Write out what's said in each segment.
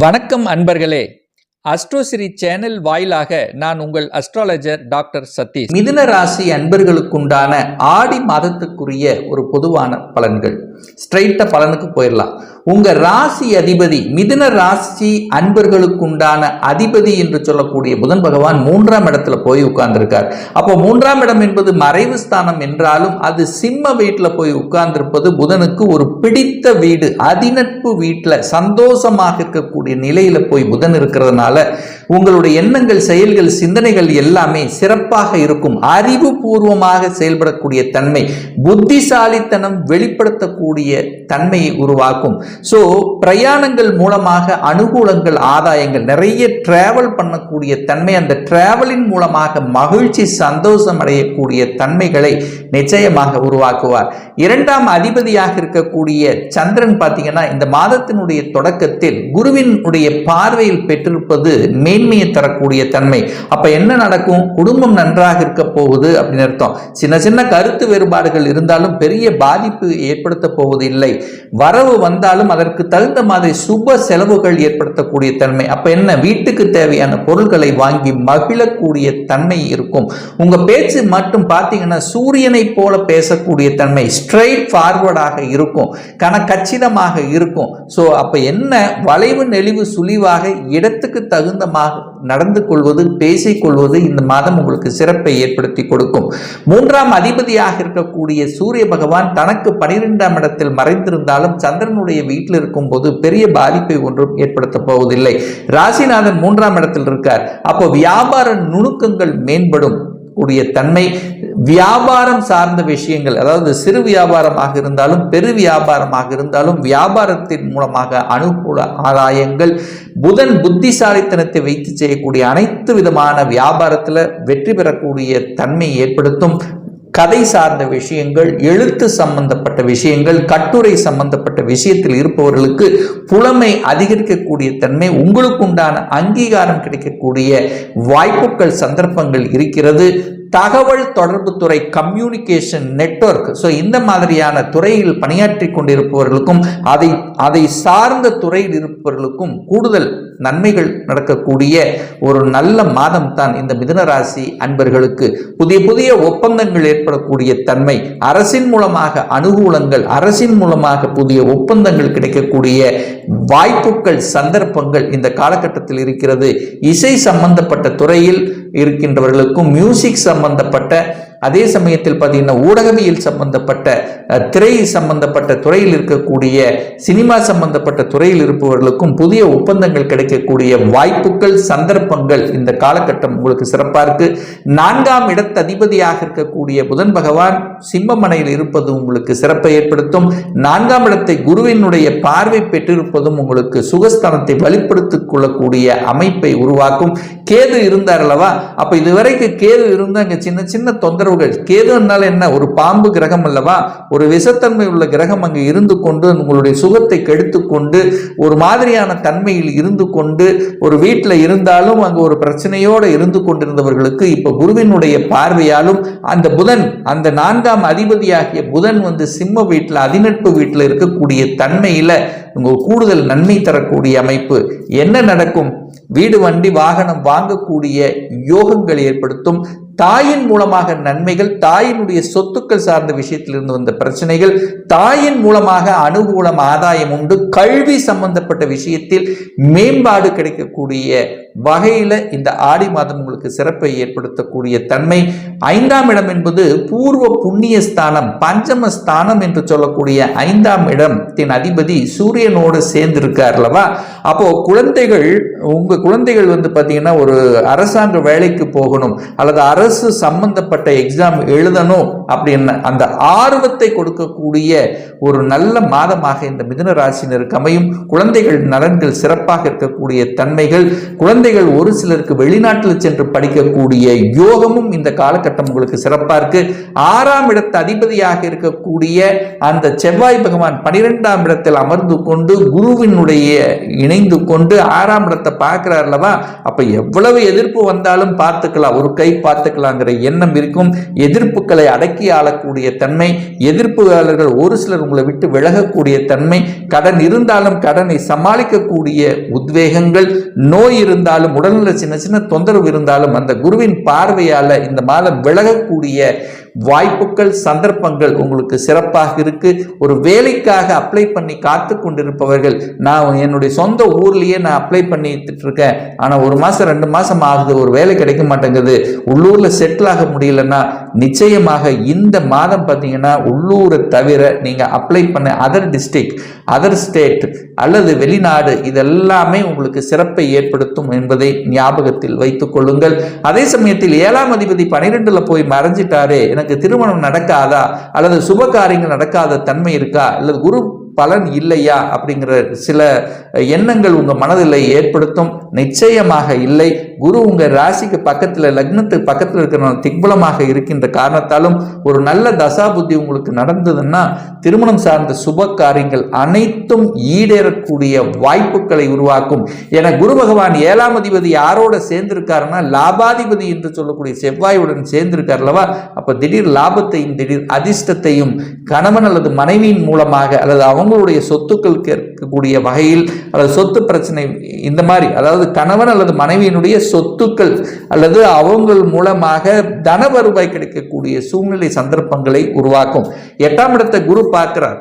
வணக்கம் அன்பர்களே. அஸ்ட்ரோசிரி சேனல் வாயிலாக நான் உங்கள் அஸ்ட்ராலஜர் டாக்டர் சதீஷ். மிதுன ராசி அன்பர்களுக்குண்டான ஆடி மாதத்துக்குரிய ஒரு பொதுவான பலன்கள். ஸ்ட்ரைட்டா பலனுக்கு போயிடலாம் உங்க ராசி அதிபதி மிதுன ராசி அன்பர்களுக்குண்டான அதிபதி என்று சொல்லக்கூடிய புதன் பகவான் மூன்றாம் இடத்துல போய் உட்கார்ந்திருக்கார். அப்போ மூன்றாம் இடம் என்பது மறைவு ஸ்தானம் என்றாலும் அது சிம்ம வீட்டில் போய் உட்கார்ந்திருப்பது புதனுக்கு ஒரு பிடித்த வீடு. அதிநட்பு வீட்டில் சந்தோஷமாக இருக்கக்கூடிய நிலையில போய் புதன் இருக்கிறதுனால உங்களுடைய எண்ணங்கள் செயல்கள் சிந்தனைகள் எல்லாமே சிறப்பாக இருக்கும். அறிவுபூர்வமாக செயல்படக்கூடிய தன்மை புத்திசாலித்தனம் வெளிப்படுத்தக்கூடிய தன்மையை உருவாக்கும். ஸோ பிரயாணங்கள் மூலமாக அனுகூலங்கள் ஆதாயங்கள் நிறைய டிராவல் பண்ணக்கூடிய தன்மை அந்த டிராவலின் மூலமாக மகிழ்ச்சி சந்தோஷம் அடையக்கூடிய தன்மைகளை நிச்சயமாக உருவாக்குவார். இரண்டாம் அதிபதியாக இருக்கக்கூடிய சந்திரன் பார்த்தீங்கன்னா இந்த மாதத்தினுடைய தொடக்கத்தில் குருவினுடைய பார்வையில் பெற்றிருப்பது மேன்மையை தரக்கூடிய தன்மை. அப்ப என்ன நடக்கும்? குடும்பம் நன்றாக இருக்க போகுது அப்படின்னு அர்த்தம். சின்ன சின்ன கருத்து வேறுபாடுகள் இருந்தாலும் பெரிய பாதிப்பு ஏற்படுத்த போவதில்லை. வரவு வந்தாலும் அதற்கு தகுந்த மாதிரி சுப செலவுகள் ஏற்படுத்தக்கூடிய தன்மை. அப்ப என்ன? வீட்டுக்கு தேவையான பொருட்களை வாங்கி மகிழக்கூடிய தன்மை இருக்கும். உங்க பேச்சு மட்டும் பார்த்தீங்கன்னா சூரியனை போல பேசக்கூடிய தன்மை ஸ்ட்ரைட் ஃபார்வர்டாக இருக்கும். கணக்கச்சிதமாக இருக்கும். ஸோ அப்ப என்ன? வளைவு நெளிவு சுழிவாக இடத்துக்கு தகுந்தமாக நடந்து கொள்வது பேசிக்கொள்வது இந்த மாதம் உங்களுக்கு சிறப்பை ஏற்படுத்தி கொடுக்கும். மூன்றாம் அதிபதியாக இருக்கக்கூடிய சூரிய பகவான் தனக்கு பனிரெண்டாம் இடத்தில் மறைந்திருந்தாலும் சந்திரனுடைய வீட்டில் இருக்கும் போது பெரிய பாதிப்பை ஒன்றும் ஏற்படுத்த போவதில்லை. ராசிநாதன் மூன்றாம் இடத்தில் இருக்கார். அப்போ வியாபார நுணுக்கங்கள் மேம்படும் கூடிய தன்மை வியாபாரம் சார்ந்த விஷயங்கள் அதாவது சிறு வியாபாரமாக இருந்தாலும் பெரு வியாபாரமாக இருந்தாலும் வியாபாரத்தின் மூலமாக அனுகூல ஆதாயங்கள் புதன் புத்திசாலித்தனத்தை வைத்து செய்யக்கூடிய அனைத்து விதமான வியாபாரத்தில் வெற்றி பெறக்கூடிய தன்மை ஏற்படுத்தும். கதை சார்ந்த விஷயங்கள் எழுத்து சம்பந்தப்பட்ட விஷயங்கள் கட்டுரை சம்பந்தப்பட்ட விஷயத்தில் இருப்பவர்களுக்கு புலமை அதிகரிக்கக்கூடிய தன்மை உங்களுக்கு உண்டான அங்கீகாரம் கிடைக்கக்கூடிய வாய்ப்புகள் சந்தர்ப்பங்கள் இருக்கிறது. தகவல் தொடர்பு துறை கம்யூனிகேஷன் நெட்வொர்க் ஸோ இந்த மாதிரியான துறையில் பணியாற்றி கொண்டிருப்பவர்களுக்கும் அதை அதை சார்ந்த துறையில் இருப்பவர்களுக்கும் கூடுதல் நன்மைகள் நடக்கக்கூடிய ஒரு நல்ல மாதம் தான் இந்த மிதனராசி அன்பர்களுக்கு. புதிய புதிய ஒப்பந்தங்கள் ஏற்படக்கூடிய தன்மை அரசின் மூலமாக அனுகூலங்கள் அரசின் மூலமாக புதிய ஒப்பந்தங்கள் கிடைக்கக்கூடிய வாய்ப்புகள் சந்தர்ப்பங்கள் இந்த காலகட்டத்தில் இருக்கிறது. இசை சம்பந்தப்பட்ட துறையில் இருக்கின்றவர்களுக்கும் மியூசிக் சம்பந்தப்பட்ட அதே சமயத்தில் பார்த்தீங்கன்னா ஊடகவியல் சம்பந்தப்பட்ட திரை சம்பந்தப்பட்ட துறையில் இருக்கக்கூடிய சினிமா சம்பந்தப்பட்ட துறையில் இருப்பவர்களுக்கும் புதிய ஒப்பந்தங்கள் கிடைக்கக்கூடிய வாய்ப்புகள் சந்தர்ப்பங்கள் இந்த காலகட்டம் உங்களுக்கு சிறப்பாக இருக்கு. நான்காம் இடத்ததிபதியாக இருக்கக்கூடிய புதன் பகவான் சிம்மமனையில் இருப்பது உங்களுக்கு சிறப்பை ஏற்படுத்தும். நான்காம் இடத்தை குருவினுடைய பார்வை பெற்றிருப்பதும் உங்களுக்கு சுகஸ்தானத்தை வலுப்படுத்திக் கொள்ளக்கூடிய அமைப்பை உருவாக்கும். கேது இருந்தார் அல்லவா? அப்ப இதுவரைக்கும் கேது இருந்தால் சின்ன சின்ன சின்ன உணர்வுகள். கேதுனால என்ன? ஒரு பாம்பு கிரகம் அல்லவா? ஒரு விஷத்தன்மை உள்ள கிரகம் அங்கு இருந்து கொண்டு உங்களுடைய சுகத்தை கெடுத்து கொண்டு ஒரு மாதிரியான தன்மையில் இருந்து கொண்டு ஒரு வீட்டில் இருந்தாலும் அங்கு ஒரு பிரச்சனையோடு இருந்து கொண்டிருந்தவர்களுக்கு இப்போ குருவினுடைய பார்வையாலும் அந்த புதன் அந்த நான்காம் அதிபதியாகிய புதன் வந்து சிம்ம வீட்டில் அதிநட்பு வீட்டில் இருக்கக்கூடிய தன்மையில உங்க கூடுதல் நன்மை தரக்கூடிய அமைப்பு. என்ன நடக்கும்? வீடு வண்டி வாகனம் வாங்கக்கூடிய யோகங்கள் ஏற்படுத்தும். தாயின் மூலமாக நன்மைகள் தாயினுடைய சொத்துக்கள் சார்ந்த விஷயத்திலிருந்து வந்த பிரச்சனைகள் தாயின் மூலமாக அனுகூலம் ஆதாயம் உண்டு. கல்வி சம்பந்தப்பட்ட விஷயத்தில் மேம்பாடு கிடைக்கக்கூடிய வகையில் இந்த ஆடி மாதம் உங்களுக்கு சிறப்பை ஏற்படுத்தக்கூடிய தன்மை. ஐந்தாம் இடம் என்பது பூர்வ புண்ணிய ஸ்தானம் பஞ்சம ஸ்தானம் என்று சொல்லக்கூடிய ஐந்தாம் இடத்தின் அதிபதி சூரியனோடு சேர்ந்து இருக்கார் அல்லவா? அப்போ குழந்தைகள் உங்க குழந்தைகள் வந்து பார்த்தீங்கன்னா ஒரு அரசாங்க வேலைக்கு போகணும் அல்லது அரசு அரசு சம்பந்தப்பட்ட எக்ஸாம் எழுதணும் அப்படின்னு அந்த ஆர்வத்தை கொடுக்கக்கூடிய ஒரு நல்ல மாதமாக இந்த மிதுன ராசினருக்கு அமையும். குழந்தைகள் நலன்கள் சிறப்பாக இருக்கக்கூடிய தன்மைகள் குழந்தைகள் ஒரு சிலருக்கு வெளிநாட்டில் சென்று படிக்கக்கூடிய யோகமும் இந்த காலகட்டம் உங்களுக்கு சிறப்பாக இருக்கு. ஆறாம் இடத்து அதிபதியாக இருக்கக்கூடிய அந்த செவ்வாய் பகவான் பனிரெண்டாம் இடத்தில் அமர்ந்து கொண்டு குருவினுடைய இணைந்து கொண்டு ஆறாம் இடத்தை பார்க்கிறார் அல்லவா? அப்ப எவ்வளவு எதிர்ப்பு வந்தாலும் பார்த்துக்கலாம். ஒரு கை பார்த்து பார்த்துக்கலாங்கிற எண்ணம் இருக்கும். எதிர்ப்புகளை அடக்கி ஆளக்கூடிய தன்மை எதிர்ப்புகாரர்கள் ஒரு சிலர் உங்களை விட்டு விலகக்கூடிய தன்மை கடன் இருந்தாலும் கடனை சமாளிக்கக்கூடிய உத்வேகங்கள் நோய் இருந்தாலும் உடல்நல சின்ன சின்ன தொந்தரவு இருந்தாலும் அந்த குருவின் பார்வையால இந்த மாதம் விலகக்கூடிய வாய்ப்புகள் சந்தர்ப்பங்கள் உங்களுக்கு சிறப்பாக இருக்கு. ஒரு வேலைக்காக அப்ளை பண்ணி காத்து கொண்டிருப்பவர்கள் நான் என்னுடைய சொந்த ஊர்லேயே நான் அப்ளை பண்ணிட்டு இருக்கேன். ஆனால் ஒரு மாதம் ரெண்டு மாதம் ஆகுது ஒரு வேலை கிடைக்க மாட்டேங்குது. உள்ளூரில் செட்டில் ஆக முடியலன்னா நிச்சயமாக இந்த மாதம் பார்த்தீங்கன்னா உள்ளூரை தவிர நீங்கள் அப்ளை பண்ண அதர் டிஸ்ட்ரிக்ட் அதர் ஸ்டேட் அல்லது வெளிநாடு இதெல்லாமே உங்களுக்கு சிறப்பை ஏற்படுத்தும் என்பதை ஞாபகத்தில் வைத்துக் கொள்ளுங்கள். அதே சமயத்தில் ஏழாம் அதிபதி பனிரெண்டுல போய் மறைஞ்சிட்டாரே எனக்கு திருமணம் நடக்காதா? அல்லது சுப காரியங்கள் நடக்காத தன்மை இருக்கா? அல்லது குரு பலன் இல்லையா? அப்படிங்கிற சில எண்ணங்கள் உங்க மனதில் ஏற்படுத்தும். நிச்சயமாக இல்லை. குரு உங்கள் ராசிக்கு பக்கத்தில் லக்னத்துக்கு பக்கத்தில் இருக்கிற திக்பலமாக இருக்கின்ற காரணத்தாலும் ஒரு நல்ல தசா புத்தி உங்களுக்கு நடந்ததுன்னா திருமணம் சார்ந்த சுப காரியங்கள் அனைத்தும் ஈடேறக்கூடிய வாய்ப்புகளை உருவாக்கும். என குரு பகவான் ஏழாம் அதிபதி யாரோட சேர்ந்திருக்காருன்னா லாபாதிபதி என்று சொல்லக்கூடிய செவ்வாயுடன் சேர்ந்திருக்கார்லவா அல்லவா? திடீர் லாபத்தையும் திடீர் அதிர்ஷ்டத்தையும் கணவன் அல்லது மனைவியின் மூலமாக அல்லது அவங்களுடைய சொத்துக்கள் கேட்கக்கூடிய வகையில் அல்லது சொத்து பிரச்சனை இந்த மாதிரி அதாவது கணவன் அல்லது மனைவியினுடைய சொத்துக்கள் அல்லது அவங்கள் மூலமாக தன வருவாய் கிடைக்கக்கூடிய சூழ்நிலை சந்தர்ப்பங்களை உருவாக்கும். எட்டாம் இடத்தை குரு பார்க்கிறார்.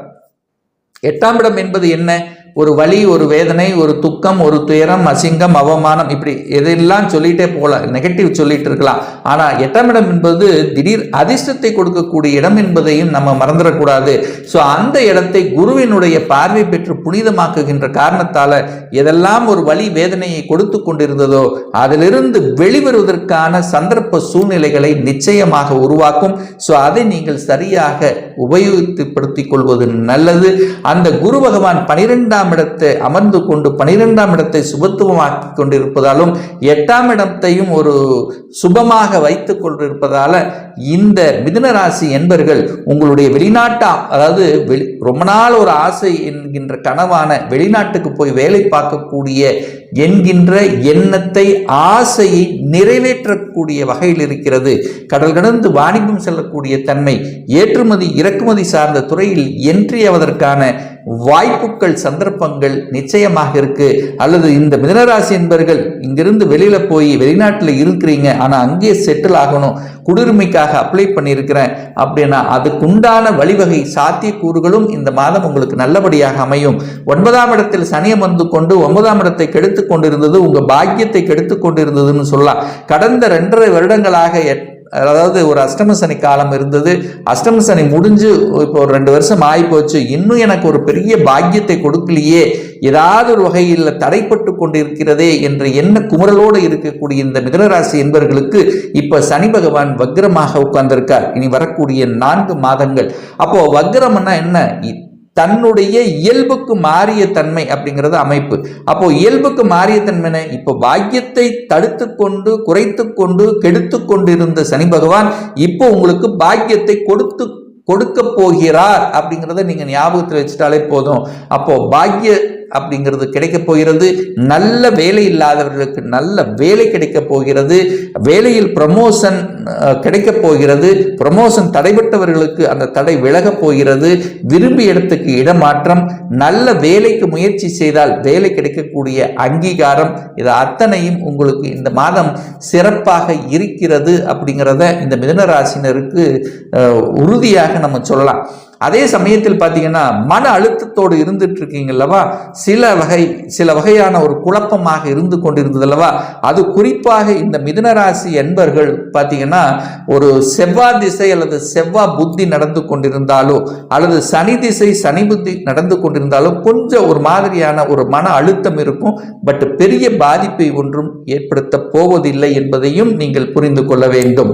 எட்டாம் இடம் என்பது என்ன? ஒரு வலி ஒரு வேதனை ஒரு துக்கம் ஒரு துயரம் அசிங்கம் அவமானம் இப்படி எதெல்லாம் சொல்லிட்டே போகலாம். நெகட்டிவ் சொல்லிட்டு இருக்கலாம். ஆனால் எட்டாம் இடம் என்பது திடீர் அதிர்ஷ்டத்தை கொடுக்கக்கூடிய இடம் என்பதையும் நம்ம மறந்துடக்கூடாது. ஸோ அந்த இடத்தை குருவினுடைய பார்வை பெற்று புனிதமாக்குகின்ற காரணத்தால் எதெல்லாம் ஒரு வலி வேதனையை கொடுத்து கொண்டிருந்ததோ அதிலிருந்து வெளிவருவதற்கான சந்தர்ப்ப சூழ்நிலைகளை நிச்சயமாக உருவாக்கும். ஸோ அதை நீங்கள் சரியாக உபயோகித்துப்படுத்திக் கொள்வது நல்லது. அந்த குரு பகவான் பனிரெண்டாம் பனிரெண்டாம் இடத்தை அமர்ந்து கொண்டு பனிரெண்டாம் இடத்தை சுபத்துவமாக்கி கொண்டிருப்பதாலும் எட்டாம் இடத்தையும் ஒரு சுபமாக வைத்துக் கொண்டிருப்பதால இந்த மிதுன ராசி என்பர்கள் உங்களுடைய வெளிநாட்டா அதாவது வெளி ரொம்ப நாள் ஒரு ஆசை என்கின்ற கனவான வெளிநாட்டுக்கு போய் வேலை பார்க்கக்கூடிய என்கின்ற எண்ணத்தை ஆசையை நிறைவேற்றக்கூடிய வகையில் இருக்கிறது. கடல் கடந்து வாணிபம் செல்லக்கூடிய தன்மை ஏற்றுமதி இறக்குமதி சார்ந்த துறையில் என்றியவதற்கான வாய்ப்புகள் சந்தர்ப்பங்கள் நிச்சயமாக இருக்கு. அல்லது இந்த மிதனராசி என்பர்கள் இங்கிருந்து வெளியில போய் வெளிநாட்டில் இருக்கிறீங்க ஆனா அங்கேயே செட்டில் ஆகணும் குடியுரிமைக்காக அப்ளை பண்ணியிருக்கிறேன் அப்படின்னா அதுக்குண்டான வழிவகை சாத்தியக்கூறுகளும் இந்த மாதம் உங்களுக்கு நல்லபடியாக அமையும். ஒன்பதாம் இடத்தில் சனியம் வந்து கொண்டு ஒன்பதாம் இடத்தை கெடுத்து கொண்டிருந்தது உங்க பாக்கியத்தை கெடுத்து கொண்டிருந்ததுன்னு சொல்லலாம். கடந்த ரெண்டரை வருடங்களாக அதாவது ஒரு அஷ்டம சனி காலம் இருந்தது. அஷ்டம சனி முடிஞ்சு இப்போ ஒரு ரெண்டு வருஷம் ஆகி போச்சு இன்னும் எனக்கு ஒரு பெரிய பாக்கியத்தை கொடுக்கலையே. ஏதாவது ஒரு வகையில் தடைப்பட்டு கொண்டிருக்கிறதே என்ற எண்ண குமரலோடு இருக்கக்கூடிய இந்த மிதனராசி என்பவர்களுக்கு இப்போ சனி பகவான் வக்ரமாக உட்கார்ந்திருக்கார். இனி வரக்கூடிய நான்கு மாதங்கள். அப்போ வக்ரம்னா என்ன? தன்னுடைய இயல்புக்கு மாறிய தன்மை அப்படிங்கிறது அமைப்பு. அப்போ இயல்புக்கு மாறிய தன்மை இப்போ பாக்கியத்தை தடுத்து கொண்டு குறைத்து கொண்டு கெடுத்து கொண்டிருந்த சனி பகவான் இப்போ உங்களுக்கு பாக்கியத்தை கொடுத்து கொடுக்க போகிறார் அப்படிங்கிறத நீங்க ஞாபகத்தில் வச்சுட்டாலே போதும். அப்போ பாக்கிய அப்படிங்கிறது கிடைக்க போகிறது. நல்ல வேலை இல்லாதவர்களுக்கு நல்ல வேலை கிடைக்க போகிறது. வேலையில் ப்ரமோஷன் கிடைக்க போகிறது. ப்ரமோஷன் தடைபட்டவர்களுக்கு அந்த தடை விலகப் போகிறது. விரும்பிய இடத்துக்கு இடமாற்றம். நல்ல வேலைக்கு முயற்சி செய்தால் வேலை கிடைக்கக்கூடிய அங்கீகாரம். இது அத்தனையும் உங்களுக்கு இந்த மாதம் சிறப்பாக இருக்கிறது அப்படிங்கிறத இந்த மிதனராசினருக்கு உறுதியாக நம்ம சொல்லலாம். அதே சமயத்தில் பார்த்தீங்கன்னா மன அழுத்தத்தோடு இருந்துட்டு இருக்கீங்கல்லவா சில வகை சில வகையான ஒரு குழப்பமாக இருந்து கொண்டிருந்தது அல்லவா அது குறிப்பாக இந்த மிதுனராசி என்பர்கள் பார்த்தீங்கன்னா ஒரு செவ்வாய் திசை அல்லது செவ்வாய் புத்தி நடந்து கொண்டிருந்தாலோ அல்லது சனி திசை சனி புத்தி நடந்து கொண்டிருந்தாலோ கொஞ்சம் ஒரு மாதிரியான ஒரு மன அழுத்தம் இருக்கும். பட் பெரிய பாதிப்பை ஒன்றும் ஏற்படுத்த போவதில்லை என்பதையும் நீங்கள் புரிந்து கொள்ள வேண்டும்.